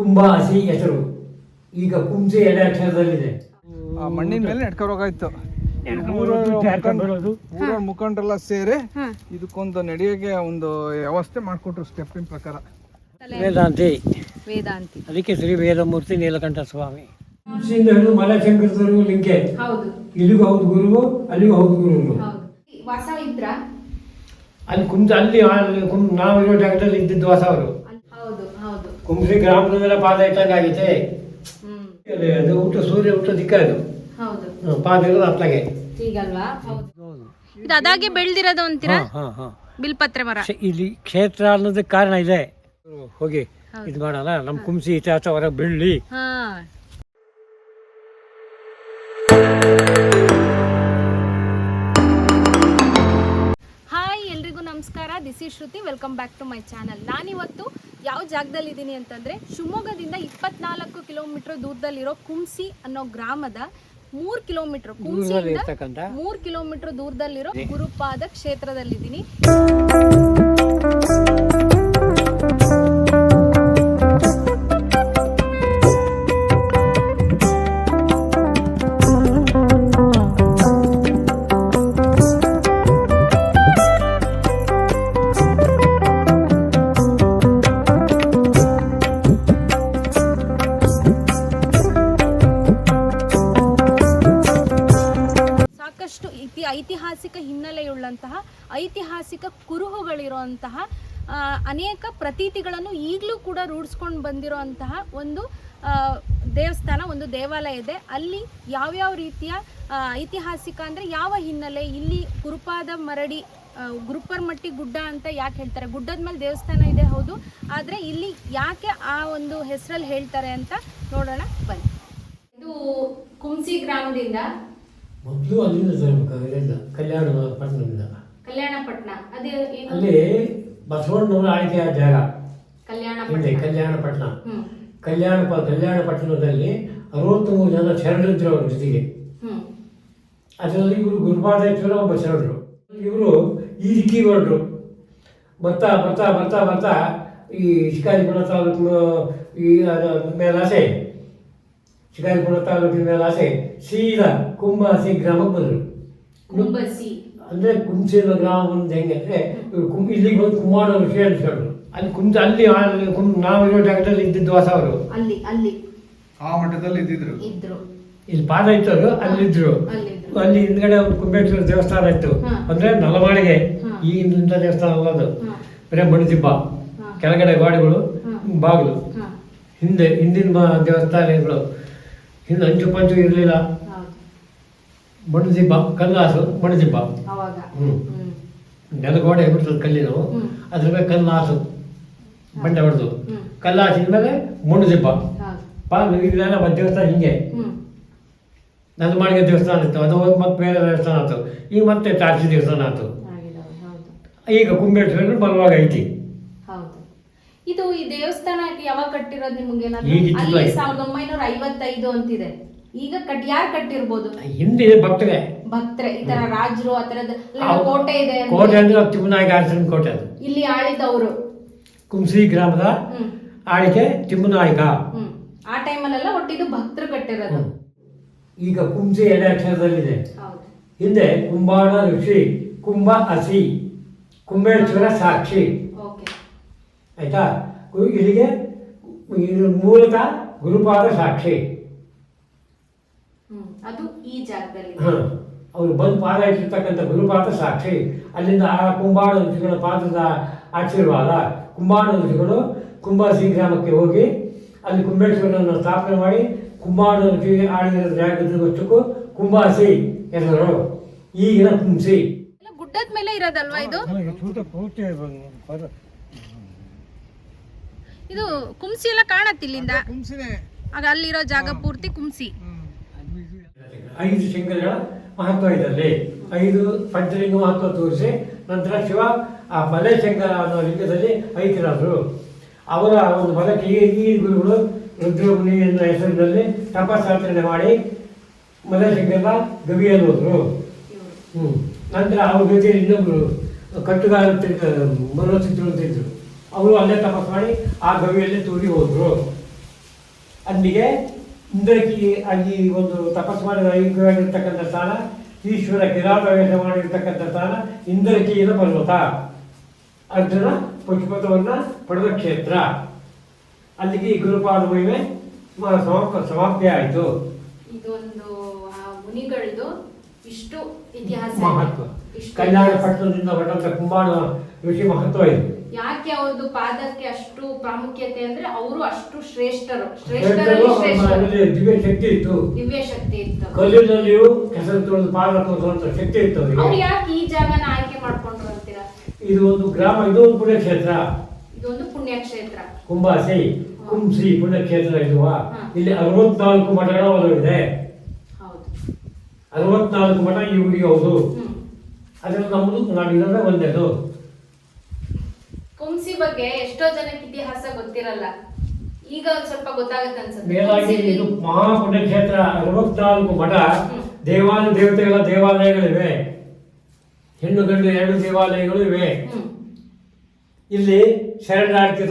ಕುಂಭ ಹಸಿ ಹೆಸರು. ಈಗ ಕುಂಸೆ ಎಲೆ ಅಕ್ಷರದಲ್ಲಿದೆ. ಆ ಮಣ್ಣಿನ ಮೇಲೆ ನೆಡ್ಕೊರೋಗಾಯ್ತು ಬೆಳೋದು ಊರ ಮುಖಂಡರೆಲ್ಲ ಸೇರಿ. ಇದಕ್ಕೊಂದು ನಡೆಯೋಕೆ ಒಂದು ವ್ಯವಸ್ಥೆ ಮಾಡಿಕೊಟ್ರು ಸ್ಟೆಪ್ಪಿನ ಪ್ರಕಾರ. ವೇದಾಂತಿ. ವೇದಾಂತಿ. ಅದಕ್ಕೆ ಶ್ರೀ ವೇದಮೂರ್ತಿ ನೀಲಕಂಠ ಸ್ವಾಮಿ. ಹಿಡಿದು ಮಲಶಂಕರದವರೆಗೂ ಲಿಂಕೆ ಹೌದು. ಇಲ್ಲಿಗೂ ಹೌದು ಗುರುವು ಅಲ್ಲಿಗೂ ಹೌದು ಗುರುವು. ಹೌದು. ವಾಸ ಇದ್ರ ಅಲ್ಲಿ ಕುಂಜ ಅಲ್ಲಿ ನಾವು ಇರೋ ಜಾಗದಲ್ಲಿ ಇದ್ದಿದ್ದು ವಾಸ ಅವರು ಕುಂಸಿ ಗ್ರಾಮದ ಪಾದ ಇಟ್ಟಂಗೆ ಅಲ್ಲಿ ಅದು ಊಟ ಸೂರ್ಯ ಊಟ ದಿಕ್ಕ ಅದು. ಪಾದ ಇರೋದು ಅತ್ತಾಗೆ. ಹೌದು. ಇದು ಅದಾಗೆ ಬೆಳೆದಿರೋದು ಅಂತೀರಾ? ಹಾ ಹಾ ಬಿಲ್ಪತ್ರೆ ಮರ. ಇಲ್ಲಿ ಕ್ಷೇತ್ರ ಅನ್ನೋದಕ್ಕೆ ಕಾರಣ ಇದೆ. ಹೋಗಿ ಇದು ಮಾಡಲ್ಲ ನಮ್ಮ ಕುಂಸಿ ಇತಿಹಾಸ ಹೊರಗೆ ಬೆಳ್ಳಿ ಹಾ. ಹಾಯ್ ಎಲ್ರಿಗೂ ನಮಸ್ಕಾರ. This is Shruti. Welcome back to my channel. ನಾನಿವತ್ತು ಯಾವ ಜಾಗದಲ್ಲಿ ಇದ್ದೀನಿ ಅಂತಂದ್ರೆ ಶಿವಮೊಗ್ಗದಿಂದ ಇಪ್ಪತ್ನಾಲ್ಕು ಕಿಲೋಮೀಟರ್ ದೂರದಲ್ಲಿರೋ ಕುಂಸಿ ಅನ್ನೋ ಗ್ರಾಮದ ಮೂರ್ ಕಿಲೋಮೀಟರ್ ಕುಂಸಿಯಿಂದ ಇರ್ತಕ್ಕಂಥ? ಮೂರ್ ಕಿಲೋಮೀಟರ್ ದೂರದಲ್ಲಿರೋ ಗುರುಪಾದ ಕ್ಷೇತ್ರದಲ್ಲಿದ್ದೀನಿ. ಆ, ಅನೇಕ ಪ್ರತೀತಿಗಳನ್ನು ಈಗಲೂ ಕೂಡ ರೂಢಿಸ್ಕೊಂಡು ಬಂದಿರುವಂತಹ ಒಂದು ಆ, ದೇವಸ್ಥಾನ ಒಂದು ದೇವಾಲಯ ಇದೆ. ಅಲ್ಲಿ ಯಾವ್ಯಾವ ರೀತಿಯ ಐತಿಹಾಸಿಕ ಅಂದರೆ ಯಾವ ಹಿನ್ನೆಲೆ ಇಲ್ಲಿ ಗುರುಪಾದ ಮರಡಿ ಗುರುಪರ್ಮಟ್ಟಿ ಗುಡ್ಡ ಅಂತ ಯಾಕೆ ಹೇಳ್ತಾರೆ? ಗುಡ್ಡದ ಮೇಲೆ ದೇವಸ್ಥಾನ ಇದೆ ಹೌದು ಆದರೆ ಇಲ್ಲಿ ಯಾಕೆ ಆ ಒಂದು ಹೆಸರಲ್ಲಿ ಹೇಳ್ತಾರೆ ಅಂತ ನೋಡೋಣ ಬನ್ನಿ. ಇದು ಕುಂಸಿ ಗ್ರಾಮದಿಂದ. ಮೊದಲು ಅಲ್ಲಿಂದ ಕಲ್ಯಾಣ ಪಟ್ಟಣದಿಂದ. ಕಲ್ಯಾಣ ಪಟ್ಟಣ ಅದೇ ಅಲ್ಲಿ ಬಸವಣ್ಣವರ ಆಯ್ಕೆಯ ಜಾಗ. ಕಲ್ಯಾಣ ಹಿಂದೆ ಕಲ್ಯಾಣ ಪಟ್ಟಣ ಕಲ್ಯಾಣ ಕಲ್ಯಾಣ ಪಟ್ಟಣದಲ್ಲಿ ಅರವತ್ತ್ಮೂರು ಜನ ಶರಣರಿದ್ರು ಅವ್ರ ಜೊತೆಗೆ. ಅದರಲ್ಲಿ ಇವರು ಗುರುಪಾದೇಶ್ವರ ಒಬ್ಬ ಶರಣರು. ಇವರು ಈ ರೀತಿ ಹೊರಟರು ಬರ್ತಾ ಬರ್ತಾ ಬರ್ತಾ ಬರ್ತಾ ಈ ಶಿಕಾರಿಪುರ ತಾಲೂಕಿನ ಈ ಮೇಲಾಸೆ. ಶಿಕಾರಿಪುರ ತಾಲೂಕಿನ ಮೇಲಾಸೆ ಸೀದಾ ಕುಂಬಾಸಿ ಗ್ರಾಮಕ್ಕೆ ಬಂದರು. ಕುಂಬಸಿ. ಅಂದರೆ ಕುಂಚಿನ ಗ್ರಾಮ ಒಂದು ಹೆಂಗೆ ಅಂದರೆ ಕುಂ ಇಲ್ಲಿಗೆ ಬಂದು ಕುಮಾರವರು ಸೇರಿಸೋರು ಅಲ್ಲಿ ಕುಂಚ ಅಲ್ಲಿ ಅಲ್ಲಿ ಕುಂ ನಾವಿರೋ ಜಾಗದಲ್ಲಿ ಇದ್ದಿದ್ದು ವಾಸ ಅವರು. ಅಲ್ಲಿ ಅಲ್ಲಿ. ಆ ಮಠದಲ್ಲಿ ಇದ್ದಿದ್ರು. ಇದ್ರು. ಇಲ್ಲಿ ಪಾದ ಇತ್ತವರು ಅಲ್ಲಿದ್ರು. ಅಲ್ಲಿ ಹಿಂದ್ಗಡೆ ಒಂದು ಕುಂಬೇಶ್ವರ ದೇವಸ್ಥಾನ ಇತ್ತು. ಅಂದ್ರೆ ನಲಮಾಳಿಗೆ ಈಗಿನಿಂದ ಈಗಿನ ದೇವಸ್ಥಾನ ಅಲ್ಲ ಅದು. ಹಾ. ಬರೀ ಮಣಿದಿಬ್ಬ. ಕೆಳಗಡೆ ಗಾಡಿಗಳು ಬಾಗಿಲು. ಹಿಂದೆ ಹಿಂದಿನ ಮ- ದೇವಸ್ಥಾನಗಳು ಹಿಂದೆ ಅಂಚು ಪಂಚು ಇರಲಿಲ್ಲ. ಮಣಿದಿಬ್ಬ ಕಲ್ಲಾಸು ಮಣಿದಿಬ್ಬ ನೆಲಗೋಡೆ ಬಿಡ್ತದೆ ಕಲ್ಲಿನ ಹ್ಮ್. ಅದ್ರ ಮೇಲೆ ಕಲ್ಲಾಸು ಬಂಡೆ ಹೊಡೆದು. ಕಲ್ಲು ಕಲ್ಲಾಸಿದ ಮೇಲೆ ಮುಂಡು ದಿಬ್ಬ. ಪಾ ಒಂದು ದೇವಸ್ಥಾನ ಹಿಂಗೆ. ನಂದು ಮಾಡಿಗೆ ದೇವಸ್ಥಾನ ಇತ್ತು. ಅದು ಮತ್ತೆ ಬೇರೆ ದೇವಸ್ಥಾನ ಆಯ್ತು ಈಗ ಮತ್ತೆ ತಾರಸಿ ದೇವಸ್ಥಾನ ಆಯ್ತು ಈಗ ಕುಂಬೇಶ್ವರ ಬಲವಾಗ ಐತಿ. ಇದು ಈ ದೇವಸ್ಥಾನ ಯಾವಾಗ ಕಟ್ಟಿರೋದು ನಿಮ್ಗೆ ಸಾವಿರದ ಒಂಬೈನೂರ ಐವತ್ತೈದು ಅಂತಿದೆ. ಈಗ ಕಟ್ ಯಾರು ಕಟ್ಟಿರ್ಬೋದು? ಹಿಂದೆ ಭಕ್ತರೆ. ಭಕ್ತರೆ ಈ ತರ ರಾಜರು ಆ ತರದ ಕೋಟೆ ಇದೆ. ಕೋಟೆ ಅಂದ್ರೆ ತಿಮ್ಮನಾಯಕ ಅರಸನ ಕೋಟೆ ಅದು. ಇಲ್ಲಿ ಆಳಿದವರು. ಕುಂಸಿ ಗ್ರಾಮದ ಆಳಿಕೆ ತಿಮ್ಮನಾಯಕ ಆ ಟೈಮಲ್ಲೆಲ್ಲ ಒಟ್ಟಿದು ಭಕ್ತರು ಕಟ್ಟಿರೋದು. ಈಗ ಕುಂಸಿ ಎಡೆ ಅಕ್ಷರದಲ್ಲಿದೆ. ಹೌದು. ಕುಂಬಾಣ ಋಷಿ ಕುಂಬ ಹಸಿ ಕುಂಬೇಶ್ವರ ಸಾಕ್ಷಿ. ಆಯ್ತಾ? ಇಲ್ಲಿಗೆ ಮೂಲತಃ ಗುರುಪಾದ ಸಾಕ್ಷಿ. ಅದು ಈ ಜಾಗದಲ್ಲಿ. ಅವರು ಬಂದು ಪಾದ ಇಟ್ಟಿರ್ತಕ್ಕಂಥ ಸಾಕ್ಷಿ. ಅಲ್ಲಿಂದ ಆ ಕುಂಬಾಣ ಋಷಿಗಳ ಪಾತ್ರದ ಆಶೀರ್ವಾದ. ಕುಂಬಾಣ ಋಷಿಗಳು ಕುಂಬಾಸಿ ಗ್ರಾಮಕ್ಕೆ ಹೋಗಿ ಅಲ್ಲಿ ಕುಂಬೇಶ್ವರನನ್ನು ಸ್ಥಾಪನೆ ಮಾಡಿ ಕುಂಬಾಣ ಋಷಿ ಜಾಗದ ಜಾಗದಷ್ಟಕ್ಕೂ ಕುಂಬಾಸಿ ಹೆಸರು. ಈಗಿನ ಕುಂಸಿ ಎಲ್ಲ ಗುಡ್ಡದ ಮೇಲೆ ಇರೋದಲ್ವಾ ಇದು? ಇದು ಕುಂಸಿ ಎಲ್ಲ ಕಾಣತ್ತಿಲ್ಲಿಂದ ಕುಂಸಿನೇ. ಆಗ ಅಲ್ಲಿರೋ ಜಾಗ ಪೂರ್ತಿ ಕುಂಸಿ. ಐದು ಶಂಕರಗಳ ಮಹತ್ವ ಇದರಲ್ಲಿ. ಐದು ಪಂಚಲಿಂಗ ಮಹತ್ವ ತೋರಿಸಿ, ನಂತರ ಶಿವ ಆ ಮಲೆ ಶಂಕರ ಅನ್ನೋ ಲಿಂಗದಲ್ಲಿ ಐತಿರಾದರು. ಅವರ ಒಂದು ಮಲಕ್ಕೆ ಈ ಗುರುಗಳು ರುದ್ರಮುನಿ ಎನ್ನುವ ಹೆಸರಿನಲ್ಲಿ ತಪಸ್ಸಾಚರಣೆ ಮಾಡಿ ಮಲೆಶಂಕರ ಗವಿಯಲ್ಲಿ ಹೋದರು. ನಂತರ ಅವ್ರ ಜೊತೆಯಲ್ಲಿ ಇನ್ನೊಬ್ಬರು ಕಟ್ಟುಗಾರ ಅಂತ ಇದ್ರು. ಅವರು ಅಲ್ಲೇ ತಪಸ್ ಮಾಡಿ ಆ ಗವಿಯಲ್ಲೇ ತೂರಿ ಹೋದರು. ಅಲ್ಲಿಗೆ ಇಂದ್ರಕಿ ಅಲ್ಲಿ ಒಂದು ತಪಸ್ಸು ಮಾಡಿದ ಐಕ್ಯವಾಗಿರ್ತಕ್ಕಂಥ ಸ್ಥಾನ ಈಶ್ವರ ಕಿರಾಟವೇಶ ಮಾಡಿರ್ತಕ್ಕಂಥ ಸ್ಥಾನ ಇಂದ್ರಕೀಯದ ಪರ್ವತ. ಅರ್ಜುನ ಪುಷ್ಪತವನ್ನು ಪಡೆದ ಕ್ಷೇತ್ರ. ಅಲ್ಲಿಗೆ ಈ ಗುರುಪಾದ ಮಹಿಮೆ ಸಮಾಪ್ತ ಸಮಾಪ ಸಮಾಪ್ತಿ ಆಯಿತು. ಇದೊಂದು ಮುನಿಗಳದು ಇಷ್ಟು ಇತಿಹಾಸ. ಮಹತ್ವ. ಕಲ್ಯಾಣ. ಪಟ್ಟಣದಿಂದ ಹೊರಟಂತ ಕುಂಬಾಣ ಋಷಿ ಮಹತ್ವ ಇದೆ. ಯಾಕೆ ಅವ್ರದ್ದು ಪಾದಕ್ಕೆ ಅಷ್ಟು ಪ್ರಾಮುಖ್ಯತೆ ಅಂದ್ರೆ ಅವರು ಅಷ್ಟು ಶ್ರೇಷ್ಠರು. ಶ್ರೇಷ್ಠರಲ್ಲಿ ದಿವ್ಯ ಶಕ್ತಿ ಇತ್ತು ದಿವ್ಯ ಶಕ್ತಿ ಇತ್ತು. ಕಲ್ಲಿನಲ್ಲಿಯೂ ಕೆಸರು ತೊಳೆದು ಪಾದ ಶಕ್ತಿ ಇತ್ತು ಅವ್ರು ಯಾಕೆ ಈ ಜಾಗನ ಆಯ್ಕೆ ಮಾಡ್ಕೊಂಡ್ರು ಅಂತೀರಾ? ಇದು ಒಂದು ಗ್ರಾಮ ಇದು ಒಂದು ಪುಣ್ಯಕ್ಷೇತ್ರ. ಇದೊಂದು ಪುಣ್ಯಕ್ಷೇತ್ರ. ಕುಂಬಾಸಿ ಕುಂಸಿ ಪುಣ್ಯಕ್ಷೇತ್ರ ಇರುವ. ಇಲ್ಲಿ ಅರವತ್ನಾಲ್ಕು ಮಠಗಳ ಒಳಗಿದೆ ಅರವತ್ನಾಲ್ಕು ಮಠ ಈ ಊರಿಗೆ ಹೌದು. ಅದರಲ್ಲಿ ನಮ್ಮದು ನಾಡಿನ ಒಂದೇದು ಬಗ್ಗೆ ಎಷ್ಟೋ ಜನಕ್ಕೆ ಇತಿಹಾಸ ಗೊತ್ತಿರಲ್ಲ. ಈಗ ಒಂದ್ ಸ್ವಲ್ಪ ಗೊತ್ತಾಗುತ್ತೆ ಅನ್ಸುತ್ತೆ. ಮೇಲಾಗಿ ಇದು ಮಹಾ ಪುಣ್ಯಕ್ಷೇತ್ರ ಅರವತ್ನಾಲ್ಕು ಮಠ ದೇವಾಲಯ ದೇವಾನು ದೇವತೆಗಳ ದೇವಾಲಯಗಳಿವೆ ಹೆಣ್ಣು ಗಂಡು ಎರಡು ದೇವಾಲಯಗಳು ಇವೆ. ಇಲ್ಲಿ ಶರಣಾರ್ಥಿ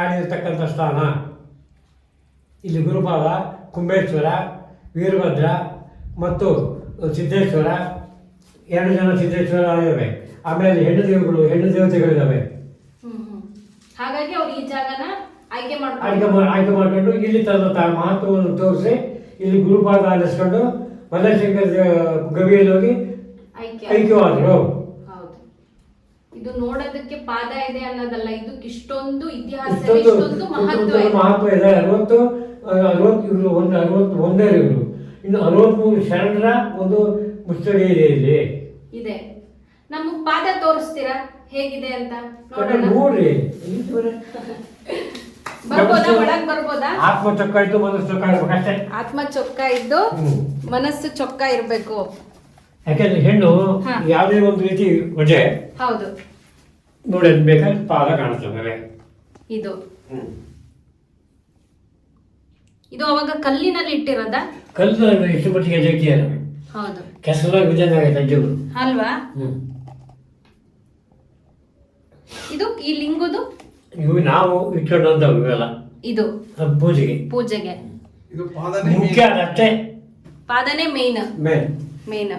ಆಡಿರತಕ್ಕಂಥ ಸ್ಥಾನ. ಇಲ್ಲಿ ಗುರುಪಾದ ಕುಂಬೇಶ್ವರ ವೀರಭದ್ರ ಮತ್ತು ಸಿದ್ದೇಶ್ವರ. ಎರಡು ಜನ ಸಿದ್ದೇಶ್ವರ ಇವೆ. ಆಮೇಲೆ ಹೆಣ್ಣು ದೇವಗಳು ಹೆಣ್ಣು ದೇವತೆಗಳಿದ್ದಾವೆ ಹಾಗಾಗಿ ಅವ್ರು ಈ ಜಾಗನ ಆಯ್ಕೆ ಆಯ್ಕೆ ಮಾಡ್ಕೊಂಡು ಆಯ್ಕೆ ಮಾಡ್ಕೊಂಡು ಇಲ್ಲಿ ತನ್ನ ತ ಮಹತ್ವವನ್ನು ತೋರಿಸಿ ಇಲ್ಲಿ ಗುರುಪಾದ ಆಲಿಸ್ಕೊಂಡು ಮಲ್ಲಶಂಕರ ಗವಿಯಲ್ಲಿ ಹೋಗಿ ಆಯ್ಕೆ ಐಕ್ಯವಾದರು. ಹೌದು. ಇದು ನೋಡೋದಕ್ಕೆ ಪಾದ ಇದೆ ಅನ್ನೋದಲ್ಲ ಇದಕ್ಕೆ ಇಷ್ಟೊಂದು ಇತಿಹಾಸ ಇದೆ, ಇಷ್ಟೊಂದು ಇಷ್ಟೊಂದು ಮಹತ್ವ ಇಷ್ಟೊಂದು ಇದೆ. ಮಹತ್ವ ಇದೆ. ಅರವತ್ತು ಅರವತ್ತು ಇವರು ಒಂದು ಅರವತ್ತು ಒಂದೇ ಇವರು ಇನ್ನು ಅರವತ್ಮೂರು ಶರಣರ ಒಂದು ಮುಚ್ಚಡಿ ಇದೆ. ಇಲ್ಲಿ ಇದೆ. ನಮಗ್ ಪಾದ ತೋರಿಸ್ತೀರಾ? ಹೇಗಿದೆ ಅಂತ ನೋಡೋಣ. ನೋಡ್ರಿ ಬರ್ಬೋದಾ? ಒಳಗ್ ಬರ್ಬೋದಾ? ಆತ್ಮ ಚೊಕ್ಕ ಇತ್ತು ಮನಸ್ಸು ಚೊಕ್ಕ ಇರ್ಬೇಕಷ್ಟೇ ಆತ್ಮ ಚೊಕ್ಕ ಇದ್ದು ಮನಸ್ಸು ಚೊಕ್ಕ ಇರಬೇಕು. ಯಾಕಂದ್ರೆ ಹೆಣ್ಣು. ಯಾವುದೇ ಒಂದು ರೀತಿ ವಜೆ ಹೌದು. ನೋಡಿ ಅದ್ ಬೇಕಾದ್ರೆ ಪಾದ ಕಾಣಿಸ್ತದೆ ಇದು. ಇದು ಅವಾಗ ಕಲ್ಲಿನಲ್ಲಿ ಇಟ್ಟಿರೋದ? ಕಲ್ಲು ಎಷ್ಟು ಮಟ್ಟಿಗೆ ಜಗ್ಗಿ ಹೌದು. ಕೆಸರಾಗಿ ವಿಜಯನಗರ ಅಜ್ಜಿಗಳು ಅಲ್ವಾ? ಇದು ಈ ಲಿಂಗುದು? ಇವು ನಾವು ಇಟ್ಕೊಂಡಂತ ಇವೆಲ್ಲ ಇದು ಅದು ಪೂಜೆಗೆ. ಪೂಜೆಗೆ. ಇದು ಪಾದನೆ ಮುಖ್ಯ ಅದಷ್ಟೇ ಪಾದನೆ ಮೇನ್ ಮೇನ್ ಮೇನ್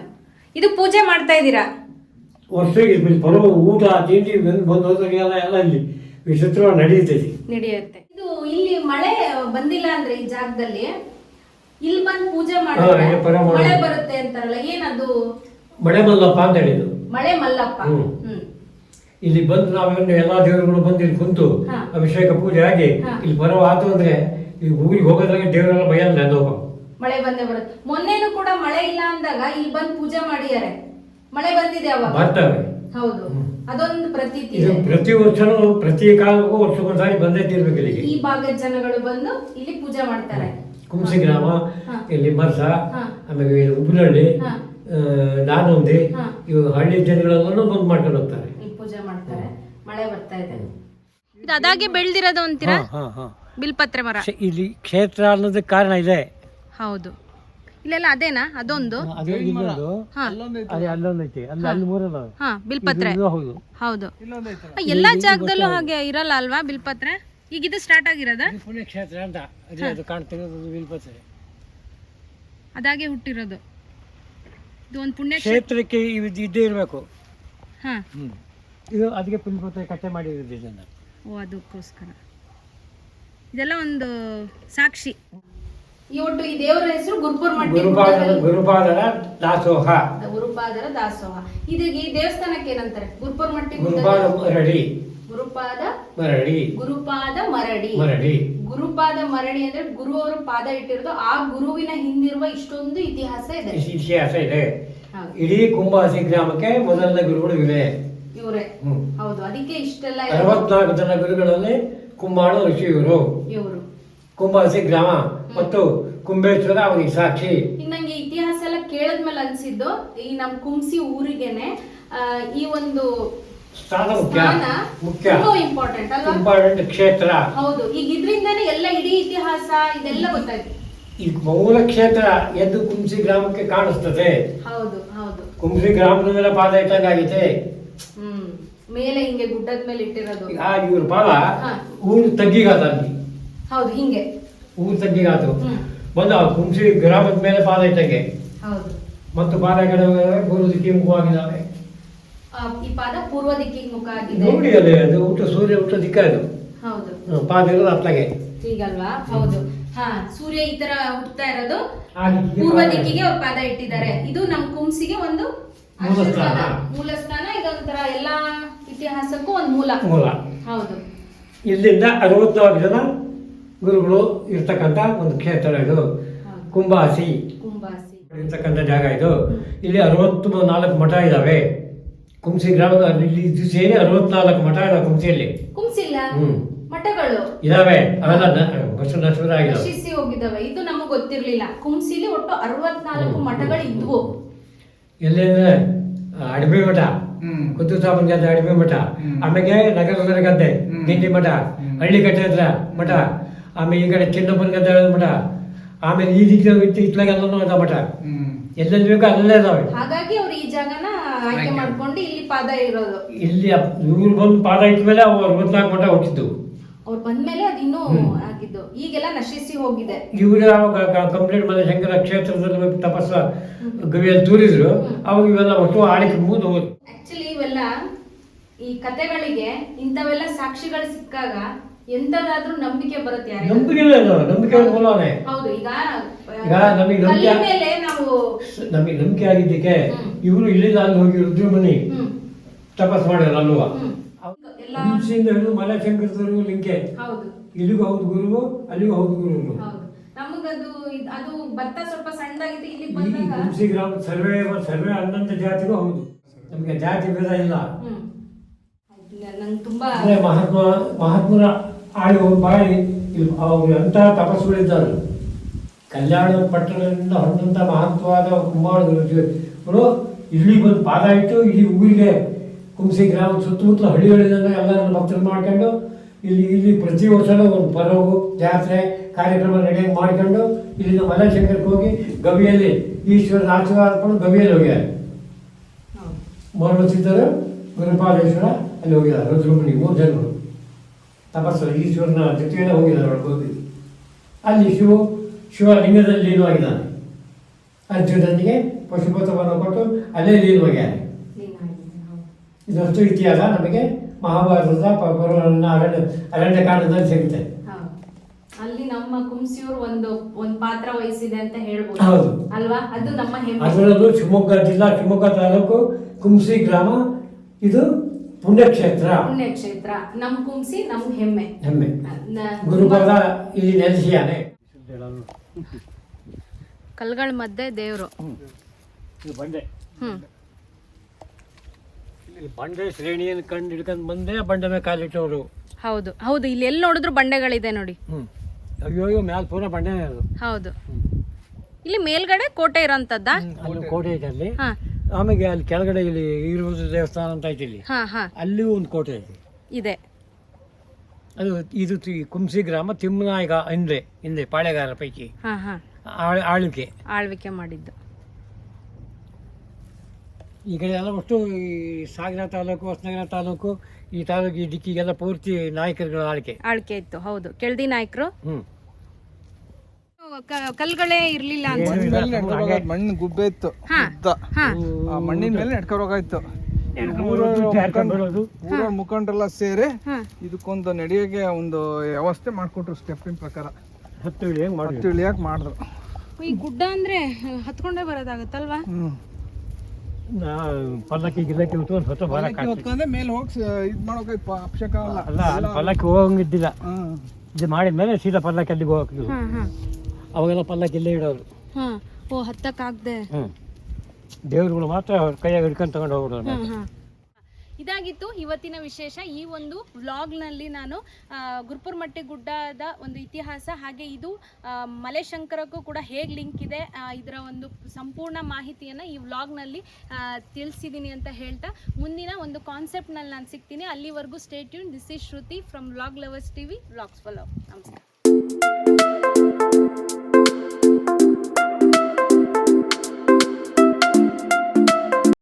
ಇದು ಪೂಜೆ ಮಾಡ್ತಾ ಇದ್ದೀರಾ? ವರ್ಷಕ್ಕೆ ಬರೋ ಊಟ ತಿಂಡಿ ಬಂದು ಬಂದು ಹೋದಾಗೆಲ್ಲ ಎಲ್ಲ ಇಲ್ಲಿ ವಿಚಿತ್ರ ನಡೀತೈತಿ ನಡೆಯುತ್ತೆ. ಇದು ಇಲ್ಲಿ ಮಳೆ ಬಂದಿಲ್ಲ ಅಂದ್ರೆ ಈ ಜಾಗದಲ್ಲಿ ಇಲ್ಲಿ ಬಂದು ಪೂಜೆ ಮಾಡಿದ್ರೆ. ಮಳೆ ಬರುತ್ತೆ ಅಂತಾರಲ್ಲ ಏನದು? ಮಳೆ ಮಲ್ಲಪ್ಪ ಅಂತ ಹೇಳಿದ್ರು. ಮಳೆ ಮಲ್ಲಪ್ಪ. ಹ್ಮ್. ಇಲ್ಲಿ ಬಂದು ನಾವೇನು ಎಲ್ಲಾ ದೇವರುಗಳು ಬಂದು ಇಲ್ಲಿ ಕುಂತು ಅಭಿಷೇಕ ಪೂಜೆ ಆಗಿ ಇಲ್ಲಿ ಬರೋ ಆತು ಅಂದ್ರೆ ಈ ಊರಿಗೆ ಹೋಗೋದ್ರಾಗೆ ದೇವರೆಲ್ಲ ಭಯ ಅಲ್ಲ ನೆಂದೋಗ ಮಳೆ ಬಂದೇ ಬರುತ್ತೆ. ಮೊನ್ನೆನೂ ಕೂಡ ಮಳೆ ಇಲ್ಲ ಅಂದಾಗ ಇಲ್ಲಿ ಬಂದು ಪೂಜೆ ಮಾಡಿದ್ದಾರೆ. ಮಳೆ ಬಂದಿದೆ ಅವಾಗ. ಬರ್ತವೆ. ಹೌದು. ಅದೊಂದು ಪ್ರತೀತಿ ಇದು. ಪ್ರತಿ ವರ್ಷನೂ ಪ್ರತಿ ಕಾಲಕ್ಕೂ ವರ್ಷಕ್ಕೊಂದ್ಸಾರಿ ಬಂದೇ ತೀರ್ಬೇಕು ಇಲ್ಲಿಗೆ. ಈ ಭಾಗದ ಜನಗಳು ಬಂದು ಇಲ್ಲಿ ಪೂಜೆ ಮಾಡ್ತಾರೆ. ಕುಂಸಿ ಗ್ರಾಮ ಇಲ್ಲಿ ಮರ್ಸ. ಆಮೇಲೆ ಹಾ. ನಾನೊಂದಿ ಇವು ಹಳ್ಳಿ ಜನಗಳೆಲ್ಲ ಬಂದು ಮಾಡ್ಕೊಂಡು ಹೋಗ್ತಾರೆ. ಪೂಜೆ ಮಾಡ್ತಾರೆ. ಮಳೆ ಬರ್ತಾ ಇದೆ. ಇದು ಅದಾಗೆ ಬೆಳೆದಿರೋದು ಅಂತೀರಾ? ಬಿಲ್ಪತ್ರೆ ಮರ. ಇಲ್ಲಿ ಕ್ಷೇತ್ರ ಅನ್ನೋದು ಕಾರಣ ಇದೆ. ಹೌದು. ಇಲ್ಲೆಲ್ಲ ಅದೇನಾ? ಅದೊಂದು? ಅದು ಇಲ್ಲೊಂದು ಹಾ. ಅಲ್ಲೊಂದೈತೆ ಅದೇ ಅಲ್ಲೊಂದೈತಿ. ಅಲ್ಲಿ ಅಲ್ಲಿ ಮೂರಲ್ಲ. ಹಾ ಬಿಲ್ಪತ್ರೆ. ಹೌದು. ಹೌದು. ಎಲ್ಲಾ ಜಾಗದಲ್ಲೂ ಹಾಗೆ ಇರಲ್ಲ ಅಲ್ವಾ ಬಿಲ್ಪತ್ರೆ? ಈಗ ಇದು ಸ್ಟಾರ್ಟ್ ಆಗಿರೋದ? ಇದು ಪುಣ್ಯಕ್ಷೇತ್ರ ಅಂತ. ಅದೇ ಅದು ಕಾಣ್ತಿರೋದು ವಿಲ್ಪತ್ರೆ ಅದಾಗೆ ಹುಟ್ಟಿರೋದು. ಇದು ಒಂದು ಪುಣ್ಯ ಕ್ಷೇತ್ರಕ್ಕೆ ಇದು ಇದ್ದೇ ಇರಬೇಕು. ಹಾ. ಇದು ಅದಕ್ಕೆ ಪುಣ್ಯಪತ್ರ ಕಟ್ಟೆ ಮಾಡಿರೋದು ಇದನ್ನು. ಓ ಅದಕ್ಕೋಸ್ಕರ. ಇದೆಲ್ಲ ಒಂದು ಸಾಕ್ಷಿ. ಈ ಒಟ್ಟು ಈ ದೇವರ ಹೆಸರು ಗುರುಪುರ ಗುರುಪಾದರ ಗುರುಪಾದರ ದಾಸೋಹ. ಗುರುಪಾದರ ದಾಸೋಹ. ಇದು ಈ ದೇವಸ್ಥಾನಕ್ಕೆ ಏನಂತಾರೆ? ಗುರುಪುರ ಮಟ್ಟಿ ಗುರುಪಾದ ಮರಡಿ ಗುರುಪಾದ ಮರಡಿ ಗುರುಪಾದ ಮರಡಿ ಮರಡಿ ಗುರುಪಾದ ಮರಡಿ ಅಂದ್ರೆ ಗುರು ಅವರು ಪಾದ ಇಟ್ಟಿರೋದು. ಆ ಗುರುವಿನ ಹಿಂದಿರುವ ಇಷ್ಟೊಂದು ಇತಿಹಾಸ ಇದೆ. ಇತಿಹಾಸ ಇದೆ. ಹೌದು. ಇಡೀ ಕುಂಬಾಸಿ ಗ್ರಾಮಕ್ಕೆ ಮೊದಲನೇ ಗುರುಗಳು ಇವೆ ಇವ್ರೆ. ಹ್ಮ್. ಹೌದು ಅದಕ್ಕೆ ಇಷ್ಟೆಲ್ಲ ಅರವತ್ನಾಲ್ಕು ಜನ ಗುರುಗಳಲ್ಲಿ ಕುಂಬಾಳ ಋಷಿ ಇವರು. ಇವರು. ಕುಂಬಾಸಿ ಗ್ರಾಮ ಮತ್ತು ಕುಂಬೇಶ್ವರ ಅವರಿಗೆ ಸಾಕ್ಷಿ ಈಗ ನಂಗೆ ಇತಿಹಾಸ ಎಲ್ಲ ಕೇಳದ್ಮೇಲೆ ಅನ್ಸಿದ್ದು ಈ ನಮ್ ಕುಂಸಿ ಊರಿಗೆನೆ ಆ, ಈ ಒಂದು ಸ್ಥಾನ ಮುಖ್ಯ. ಸ್ಥಾನ ಮುಖ್ಯ. ತುಂಬಾ ಇಂಪಾರ್ಟೆಂಟ್ ಅಲ್ವಾ? ಇಂಪಾರ್ಟೆಂಟ್ ಕ್ಷೇತ್ರ. ಹೌದು ಈಗ ಇದ್ರಿಂದಾನೇ ಎಲ್ಲ ಇಡೀ ಇತಿಹಾಸ ಇದೆಲ್ಲ ಗೊತ್ತಾಯ್ತು. ಈ ಮೂಲ ಕ್ಷೇತ್ರ ಎದ್ದು ಕುಂಸಿ ಗ್ರಾಮಕ್ಕೆ ಕಾಣಿಸ್ತದೆ. ಹೌದು ಹೌದು. ಕುಂಸಿ ಗ್ರಾಮದ ಮೇಲೆ ಪಾದ ಇಟ್ಟಂಗಾಗೈತೆ ಹ್ಮ್. ಮೇಲೆ ಹಿಂಗೆ ಗುಡ್ಡದ ಮೇಲೆ ಇಟ್ಟಿರೋದು. ಆ ಇವ್ರ ಹಾ. ಊರು ತಗ್ಗಿಗಾದ ಅಲ್ಲಿ ಹೌದು ಹಿಂಗೆ. ಊರು ತಗ್ಗಿಗಾತು. ಹ್ಮ್. ಬಂದ ಕುಂಸಿ ಗ್ರಾಮದ ಮೇಲೆ ಪಾದ ಇಟ್ಟಂಗೆ. ಹೌದು. ಮತ್ತು ಪಾದ ಕಡೆ ಪೂರ್ವ ದಿಕ್ಕಿ ಮುಖವಾಗಿದ್ದಾವೆ. ಆ, ಈ ಪಾದ ಪೂರ್ವ ದಿಕ್ಕಿಗೆ ಮುಖ ಆಗಿದೆ. ನೋಡಿ ಅದೇ ಅದು ಊಟ ಸೂರ್ಯ ಊಟ ದಿಕ್ಕ ಅದು. ಹೌದು. ಹ್ಮ್, ಪಾದ ಇರೋದು ಅತ್ತಾಗೆ. ಹೀಗಲ್ವಾ? ಹೌದು. ಹಾ ಸೂರ್ಯ ಈ ತರ ಹುಟ್ಟತಾ ಇರೋದು. ಆ ಪೂರ್ವ ದಿಕ್ಕಿಗೆ ಅವ್ರ ಪಾದ ಇಟ್ಟಿದ್ದಾರೆ. ಇದು ನಮ್ ಕುಂಸಿಗೆ ಒಂದು ಮೂಲ ಸ್ಥಾನ. ಆಶೀರ್ವಾದ. ಮೂಲ ಸ್ಥಾನ ಇದೊಂಥರ ಎಲ್ಲಾ ಇತಿಹಾಸಕ್ಕೂ ಒಂದು ಮೂಲ. ಮೂಲ. ಹೌದು. ಇಲ್ಲಿಂದ ಅರವತ್ನಾಲ್ಕು ಜನ ಗುರುಗಳು ಇರ್ತಕ್ಕಂಥ ಒಂದು ಕ್ಷೇತ್ರ ಇದು. ಕುಂಬಾಸಿ. ಕುಂಬಾಸಿ. ಇರ್ತಕ್ಕಂಥ ಜಾಗ ಇದು. ಇಲ್ಲಿ ಅರವತ್ತು ನಾಲ್ಕು ಮಠ ಇದ್ದಾವೆ ಕುಂಸಿ ಗ್ರಾಮದ ಇಲ್ಲಿ ಇದು ಸೇರಿ ಅರವತ್ನಾಲ್ಕು ಮಠ ಇದಾವೆ ಕುಂಸಿಯಲ್ಲಿ. ಕುಂಸಿಲ್ಲ. ಮಠಗಳು? ಇದಾವೆ. ಅವೆಲ್ಲ ವರ್ಷ ನಶ್ವರ ಆಗಿದಾವೆ ಹೋಗಿದಾವೆ ಇದು ನಮಗೆ ಗೊತ್ತಿರಲಿಲ್ಲ. ಕುಂಸಿಲಿ ಒಟ್ಟು ಅರವತ್ನಾಲ್ಕು ಮಠಗಳು ಇದ್ವು ಎಲ್ಲೆಂದ್ರೆ ಅಡಿಮೆ ಮಠ. ಕುತ್ತೂರು ಕುದ್ದು ಸಾಬನ್ ಗದ್ದೆ ಅಡಿಮೆ ಮಠ. ಆಮೇಲೆ ನಗರ ಗದ್ದೆ. ಗಿಂಡಿ ಮಠ ಹಳ್ಳಿ ಕಟ್ಟೆ ಹತ್ರ ಮಠ. ಆಮೇಲೆ ಈ ಕಡೆ ಚಿನ್ನಪ್ಪನ ಗದ್ದೆ ಮಠ. ಆಮೇಲೆ ಈ ದಿಕ್ಕ ಇತ್ಲಾಗೆಲ್ಲನೂ ಅದ ಮಠ. ಎಲ್ಲೆಲ್ಲಿ ಬೇಕೋ ಅಲ್ಲೇ ಇದಾವೆ. ಹಾಗಾಗಿ ಅವ್ರು ಈ ಜಾಗನ ಆಯ್ಕೆ. ಮಾಡ್ಕೊಂಡು ಇಲ್ಲಿ ಪಾದ ಇರೋದು. ಇಲ್ಲಿ ಇವ್ರು ಬಂದು ಪಾದ ಇಟ್ಟ ಮೇಲೆ ಅವು ಅರವತ್ನಾಲ್ಕು ಮಠ ಹುಟ್ಟಿದ್ದು. ಅವ್ರು ಬಂದ್ಮೇಲೆ ಅದು ಇನ್ನೂ. ಆಗಿದ್ದು. ಈಗೆಲ್ಲ ನಶಿಸಿ ಹೋಗಿದೆ. ಇವರು ಅವಾಗ ಕಂಪ್ಲೀಟ್ ಮನೆ ಶಂಕರ ಕ್ಷೇತ್ರದಲ್ಲಿ ತಪಸ್ಸ ಗವಿಯಲ್ಲಿ ತೂರಿದ್ರು ಅವಾಗ ಇವೆಲ್ಲ ಒಟ್ಟು ಆಳಿಕೆ ಮುಗಿದು ಹೋದ್ರು. ಆಕ್ಚುಲಿ ಇವೆಲ್ಲ ಈ ಕತೆಗಳಿಗೆ ಇಂಥವೆಲ್ಲ ಸಾಕ್ಷಿಗಳು ಸಿಕ್ಕಾಗ ಎಂತದಾದ್ರೂ ನಂಬಿಕೆ ಬರುತ್ತೆ ಯಾರಿಗೆ? ನಂಬಿಕೆ ಇಲ್ಲ ನಂಬಿಕೆ ಮೂಲನೇ. ಹೌದು ಈಗ ಈಗ ನಮಗೆ ನಂಬಿಕೆ- ಮೇಲೆ ನಾವು ನಮಗೆ ನಂಬಿಕೆ ಆಗಿದ್ದಕ್ಕೆ ಹ್ಮ್. ಇವರು ಇಲ್ಲಿಂದ ಅಲ್ಲಿ ಹೋಗಿ ರುದ್ರಮುನಿ ಹ್ಮ್. ತಪಸ್ ಮಾಡಿದ್ರು ಅಲ್ವಾ ಹ್ಮ್. ಎಲ್ಲ ಹಿಡಿದು ಮಲೆ ಶಂಕರದವರೆಗೂ ಲಿಂಕೆ. ಹೌದು. ಇಲ್ಲಿಗೂ ಹೌದು ಗುರುವು ಅಲ್ಲಿಗೂ ಹೌದು ಗುರುವು. ಹೌದು. ನಮಗದು ಇದ್- ಅದು ಭತ್ತ ಸ್ವಲ್ಪ ಸಣ್ಣದಾಗಿತ್ತು ಇಲ್ಲಿಗೆ ಈ ಬಂದಾಗ ಕುಂಸಿ ಗ್ರಾಮ ಸರ್ವೇ ಸರ್ವೇ ಹನ್ನೊಂದು ಜಾತಿಗೂ ಹೌದು. ನಮಗೆ ಜಾತಿ ಭೇದ ಇಲ್ಲ. ಹ್ಮ್. ನಂಗೆ ತುಂಬಾ ಅಂದ್ರೆ ಮಹಾತ್ಮ ಮಹಾತ್ಮರ ಆಳಿ ಬಾಳಿ ಇಲ್ಲಿ ಅವರು ಎಂಥ ತಪಸ್ಸುಗಳಿದ್ದಾರೆ. ಕಲ್ಯಾಣ ಪಟ್ಟಣದಿಂದ ಹೊರಟಂಥ ಮಹತ್ವವಾದ ಕುಂಬಾಳ ಇಲ್ಲಿ ಬಂದು ಪಾದ ಇಟ್ಟು ಇಡೀ ಊರಿಗೆ ಕುಂಸಿ ಗ್ರಾಮ ಸುತ್ತಮುತ್ತಲ ಎಲ್ಲ ಎಲ್ಲರನ್ನು ಭಕ್ತರು ಮಾಡ್ಕೊಂಡು ಇಲ್ಲಿ ಇಲ್ಲಿ ಪ್ರತಿ ವರ್ಷನೂ ಒಂದು ಪರವು ಜಾತ್ರೆ ಕಾರ್ಯಕ್ರಮ ನಡೆ ಮಾಡ್ಕೊಂಡು ಇಲ್ಲಿಂದ ಮಲಶಂಕರಕ್ಕೆ ಹೋಗಿ ಗವಿಯಲ್ಲಿ ಈಶ್ವರನ ಆಶೀರ್ವಾದ ಪಡೆದು ಗವಿಯಲ್ಲಿ ಹೋಗ್ಯಾರ. ಹೌದು. ಮರಳುತ್ತಿದ್ದರು ಗುರುಪಾಲೇಶ್ವರ ಅಲ್ಲಿ ಹೋಗಿದ್ದಾರೆ ರುದ್ರಮುನಿ ಮೂರು ಜನರು. ತಪಸ್ಸು ಈಶ್ವರನ ಜೊತೆಯಲ್ಲೇ ಹೋಗಿದ್ದಾರೆ ಅವಳು ಹೋಗಿ ಅಲ್ಲಿ ಶಿವ ಶಿವ ಲಿಂಗದಲ್ಲಿ ಲೀನವಾಗಿದ್ದಾನೆ. ಅರ್ಜುನನಿಗೆ ಪಶುಪತವನ್ನು ಕೊಟ್ಟು ಅಲ್ಲೇ ಲೀನವಾಗ್ಯಾನೆ. ಇದಷ್ಟು ಇತಿಹಾಸ ನಮಗೆ ಮಹಾಭಾರತದ ಪರ್ವಗಳನ್ನು ಅರಣ್ಯ ಅರಣ್ಯ ಕಾಂಡದಲ್ಲಿ ಸಿಗುತ್ತೆ. ಅಲ್ಲಿ ನಮ್ಮ ಕುಂಸಿಯವರು ಒಂದು ಒಂದು ಪಾತ್ರ ವಹಿಸಿದೆ ಅಂತ ಹೇಳ್ಬೋದು. ಹೌದು. ಅಲ್ವಾ? ಅದು ನಮ್ಮ ಹೆಮ್ಮೆ. ಅದರಲ್ಲೂ ಶಿವಮೊಗ್ಗ ಜಿಲ್ಲಾ ಶಿವಮೊಗ್ಗ ತಾಲೂಕು ಕುಂಸಿ ಗ್ರಾಮ ಇದು ಪುಣ್ಯಕ್ಷೇತ್ರ. ಪುಣ್ಯಕ್ಷೇತ್ರ. ನಮ್ಮ ಕುಂಸಿ ನಮ್ಮ ಹೆಮ್ಮೆ. ಹೆಮ್ಮೆ. ಗುರುಪಾದ ಇಲ್ಲಿ ನೆಲೆಸಿಯಾನೆ ಕಲ್ಗಳ ಮಧ್ಯೆ ದೇವರು. ಇದು ಬಂಡೆ. ಹ್ಮ್. ಬಂಡೆ ಶ್ರೇಣಿಯನ್ನು ಕಂಡು ಹಿಡ್ಕೊಂಡು ಬಂದೇ ಬಂಡೆ ಮೇಲೆ ಕಾಲಿಟ್ಟವರು ಹೌದು ಹೌದು. ಇಲ್ಲಿ ಎಲ್ಲಿ ನೋಡಿದ್ರು ಬಂಡೆಗಳಿದೆ ನೋಡಿ. ಅಯ್ಯೋ ಅಯ್ಯೋ ಮ್ಯಾಲೆ ಪೂರ ಬಂಡೆನೇ ಅದು. ಹೌದು. ಇಲ್ಲಿ ಮೇಲ್ಗಡೆ ಕೋಟೆ ಇರೋಂಥದ್ದ? ಅಲ್ಲಿ ಕೋಟೆ ಐತೆ ಅಲ್ಲಿ. ಹಾ. ಆಮೇಲೆ ಅಲ್ಲಿ ಕೆಳಗಡೆ ಇಲ್ಲಿ ಇರುವುದು ದೇವಸ್ಥಾನ ಅಂತ ಐತಿ ಇಲ್ಲಿ. ಹಾ ಹಾ. ಅಲ್ಲಿ ಒಂದು ಕೋಟೆ ಐತಿ ಇದೆ. ಅದು ಇದು ತಿ- ಕುಂಸಿ ಗ್ರಾಮ ತಿಮ್ಮನಾಯಕ ಹಿಂದೆ ಹಿಂದೆ ಪಾಳೆಗಾರ ಪೈಕಿ. ಹಾ ಹಾ. ಆಳ್ ಆಳ್ವಿಕೆ. ಆಳ್ವಿಕೆ ಮಾಡಿದ್ದು. ಈ ಕಡೆ ಎಲ್ಲ ಒಟ್ಟು ಈ ಸಾಗರ ತಾಲೂಕು ಹೊಸನಗರ ತಾಲೂಕು ಈ ತಾಲೂಕು ಈ ದಿಕ್ಕಿಗೆಲ್ಲ ಪೂರ್ತಿ ನಾಯಕರುಗಳ ಆಳ್ಕೆ ಆಳ್ಕೆ ಇತ್ತು ಹೌದು. ಕೆಳದಿ ನಾಯಕರು? ಹ್ಮ್. ಕಲ್ಗಳೇ ಇರ್ಲಿಲ್ಲ ಅಂತ. ಮಣ್ಣಿನ ಮೇಲೆ ನಡ್ಕೊಂಡು ಹೋಗೋದು ಮಣ್ಣು ಗುಬ್ಬೆ ಇತ್ತು ಹಾ. ಉದ್ದ ಹಾ. ಆ ಮಣ್ಣಿನ ಮೇಲೆ ನಡ್ಕೊಂಡು ಹೋಗಾಯ್ತು. ಇತ್ತು ಮುಖಂಡರೆಲ್ಲ ಸೇರಿ ಹಾ. ಇದಕ್ಕೊಂದು ನಡೆಯೋಕೆ ಒಂದು ವ್ಯವಸ್ಥೆ ಮಾಡ್ಕೊಟ್ರು ಸ್ಟೆಪ್ಪಿನ ಪ್ರಕಾರ. ಹತ್ತು ಇಳಿಯಾಗ ಹೆಂಗೆ ಮಾಡಿ ಹತ್ತು ಇಳಿಯಕ್ಕೆ ಮಾಡಿದ್ರು. ಈ ಗುಡ್ಡ ಅಂದ್ರೆ ಹತ್ಕೊಂಡೇ ಬರೋದಾಗತ್ತಲ್ವಾ? ನಾ ಪಲ್ಲಕ್ಕಿ ಗಿಲ್ಲಕ್ಕಿ ಉತ್ಕೊಂಡು ಹೊತ್ತು ಬರಕ್ಕೆ ಹೊತ್ಕೊಂಡೆ ಮೇಲೆ ಹೋಗಿ ಇದು ಮಾಡೋಕೆ ಅಪಶಕ ಅಲ್ಲ ಅಲ್ಲ. ಅಲ್ಲಿ ಪಲ್ಲಕ್ಕಿ ಹೋಗಂಗಿದ್ದಿಲ್ಲ. ಇದು ಮಾಡಿದ್ಮೇಲೆ ಸೀದಾ ಪಲ್ಲಕ್ಕಿ ಅಲ್ಲಿಗೆ ಹೋಗ್ತಿದ್ವು ಹಾ ಹಾ. ಅವಾಗೆಲ್ಲ ಪಲ್ಲಕ್ಕಿ ಇಲ್ಲೇ ಇಡೋರು. ಹಾ. ಓ ಹತ್ತಕ್ಕಾಗ್ದೆ. ದೇವ್ರುಗಳು ಮಾತ್ರ ಅವ್ರ ಕೈಯಾಗ ಹಿಡ್ಕೊಂಡು ತಗೊಂಡು ಹೋಗ್ಬಿಡೋರು. ಇದಾಗಿತ್ತು. ಇವತ್ತಿನ ವಿಶೇಷ ಈ ಒಂದು ವ್ಲಾಗ್ನಲ್ಲಿ ನಾನು ಗುರುಪುರಮಟ್ಟಿ ಗುಡ್ಡದ ಒಂದು ಇತಿಹಾಸ, ಹಾಗೆ ಇದು ಮಲೆಶಂಕರಕ್ಕೂ ಕೂಡ ಹೇಗೆ ಲಿಂಕ್ ಇದೆ ಇದರ ಒಂದು ಸಂಪೂರ್ಣ ಮಾಹಿತಿಯನ್ನು ಈ ವ್ಲಾಗ್ನಲ್ಲಿ ತಿಳಿಸಿದ್ದೀನಿ ಅಂತ ಹೇಳ್ತಾ, ಮುಂದಿನ ಒಂದು ಕಾನ್ಸೆಪ್ಟ್ನಲ್ಲಿ ನಾನು ಸಿಗ್ತೀನಿ. ಅಲ್ಲಿವರೆಗೂ stay tuned this is Shruti from vlog lovers T V vlogs follow ನಮಸ್ಕಾರ.